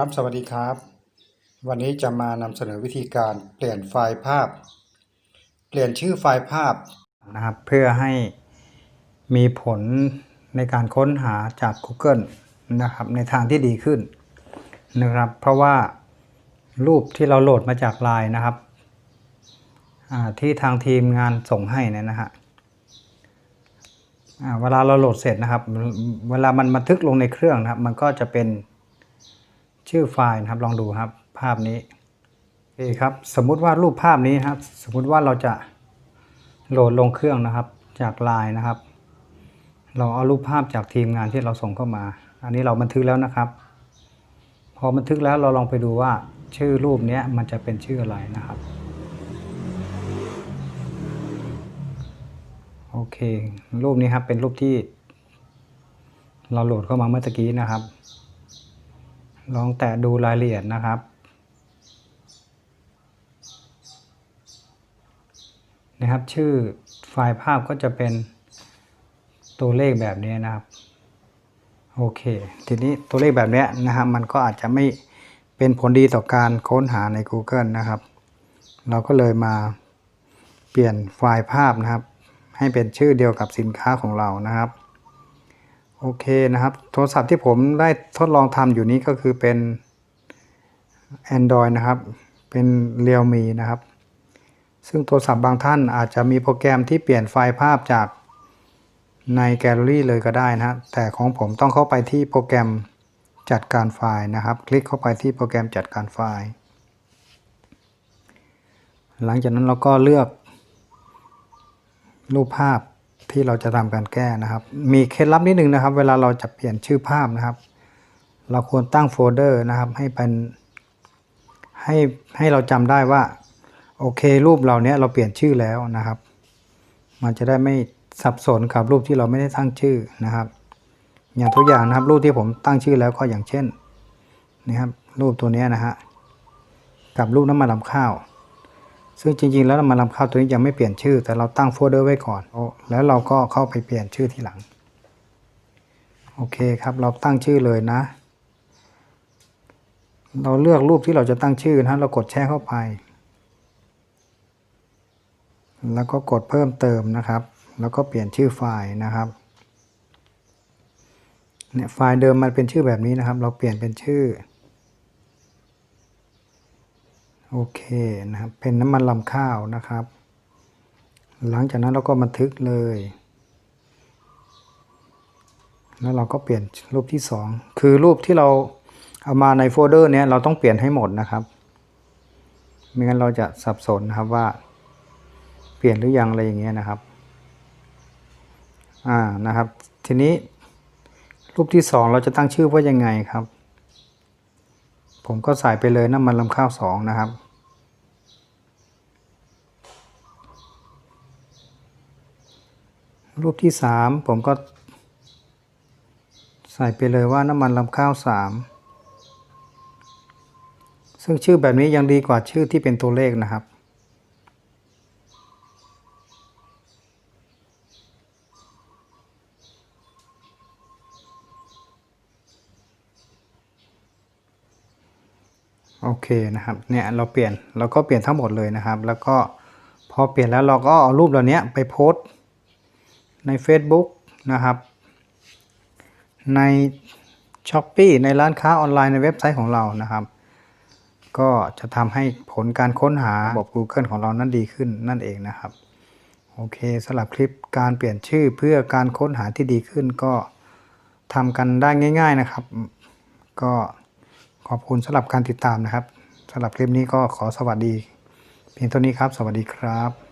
ครับสวัสดีครับ วันนี้จะมานำเสนอวิธีการเปลี่ยนไฟล์ภาพ เปลี่ยนชื่อไฟล์ภาพนะครับเพื่อให้มีผลในการค้นหาจาก Google นะครับในทางที่ดีขึ้นนะครับ เพราะว่ารูปที่เราโหลดมาจากไลน์นะครับที่ทางทีมงานส่งให้เนยนะฮะเวลาเราโหลดเสร็จนะครับ เวลามันบันทึกลงในเครื่องนะครับ มันก็จะเป็น ชื่อไฟล์นะครับลองดูครับภาพนี้โอเคครับสมมุติว่ารูปภาพนี้นะครับ สมมุติว่าเราจะโหลดลงเครื่องนะครับจากไลน์นะครับ เราเอารูปภาพจากทีมงานที่เราส่งเข้ามา อันนี้เราบันทึกแล้วนะครับ พอบันทึกแล้วเราลองไปดูว่าชื่อรูปนี้มันจะเป็นชื่ออะไรนะครับโอเค รูปนี้ครับเป็นรูปที่เราโหลดเข้ามาเมื่อตะกี้นะครับ ลองแตะดูรายละเอียดนะครับ นะครับ ชื่อไฟล์ภาพก็จะเป็นตัวเลขแบบนี้นะครับ โอเค ทีนี้ตัวเลขแบบนี้นะครับมันก็อาจจะไม่เป็นผลดีต่อการค้นหาใน Google นะครับ เราก็เลยมาเปลี่ยนไฟล์ภาพนะครับ ให้เป็นชื่อเดียวกับสินค้าของเรานะครับ โอเคนะครับ โทรศัพท์ที่ผมได้ทดลองทำอยู่นี้ก็คือเป็น Android นะครับ เป็น Realme นะครับ ซึ่งโทรศัพท์บางท่านอาจจะมีโปรแกรมที่เปลี่ยนไฟล์ภาพจากในแกลเลอรี่เลยก็ได้นะฮะแต่ของผมต้องเข้าไปที่โปรแกรมจัดการไฟล์นะครับ คลิกเข้าไปที่โปรแกรมจัดการไฟล์ หลังจากนั้นเราก็เลือกรูปภาพ ที่เราจะทำการแก้นะครับ มีเคล็ดลับนิดนึงนะครับ เวลาเราจะเปลี่ยนชื่อภาพนะครับ เราควรตั้งโฟลเดอร์นะครับ ให้เป็นให้ให้เราจำได้ว่า โอเค รูปเราเนี้ยเราเปลี่ยนชื่อแล้วนะครับ มันจะได้ไม่สับสนกับรูปที่เราไม่ได้ตั้งชื่อนะครับ อย่างตัวอย่างนะครับ รูปที่ผมตั้งชื่อแล้วก็อย่างเช่นนะครับ รูปตัวเนี้ยนะฮะกับรูปน้ำมันลำข้าว ซึ่งจริงๆ แล้วมันลำข้าวตัวนี้ยังไม่เปลี่ยนชื่อ แต่เราตั้งโฟลเดอร์ไว้ก่อนโอ้แล้วเราก็เข้าไปเปลี่ยนชื่อทีหลัง โอเคครับ เราตั้งชื่อเลยนะ เราเลือกรูปที่เราจะตั้งชื่อนะเรากดแชร์เข้าไป แล้วก็กดเพิ่มเติมนะครับ แล้วก็เปลี่ยนชื่อไฟล์นะครับเนี่ยไฟล์เดิมมันเป็นชื่อแบบนี้นะครับ เราเปลี่ยนเป็นชื่อ โอเคนะครับ เป็นน้ำมันลำข้าวนะครับ หลังจากนั้นเราก็บันทึกเลย แล้วเราก็เปลี่ยนรูปที่สองคือรูปที่เราเอามาในโฟลเดอร์เนี้ยเราต้องเปลี่ยนให้หมดนะครับไม่งั้นเราจะสับสนนะครับว่า เปลี่ยนหรือยังอะไรอย่างเงี้ยนะครับอ่านะครับ ทีนี้รูปที่สองเราจะตั้งชื่อว่ายังไงครับ ผมก็ใส่ไปเลยน้ำมันลำข้าวสองนะครับ รูปที่สามผมก็ ใส่ไปเลยว่าน้ำมันลำข้าวสามซึ่งชื่อแบบนี้ยังดีกว่าชื่อที่เป็นตัวเลขนะครับ โอเคนะครับเนี่ยเราเปลี่ยนเราก็เปลี่ยนทั้งหมดเลยนะครับ แล้วก็พอเปลี่ยนแล้วเราก็เอารูปเหล่านี้ไปโพสต์ ใน Facebook นะครับ ใน s h อ p e e ในร้านค้าออนไลน์ในเว็บไซต์ของเรานะครับ ก็จะทำให้ผลการค้นหาระบบ Google ของเรานั้นดีขึ้นนั่นเองนะครับ โอเคสำหรับคลิปการเปลี่ยนชื่อเพื่อการค้นหาที่ดีขึ้นก็ทำกันได้ง่าย ๆนะครับ ก็ขอบคุณสำหรับการติดตามนะครับสำหรับคลิปนี้ก็ขอสวัสดี เพียงเท่านี้ครับ สวัสดีครับ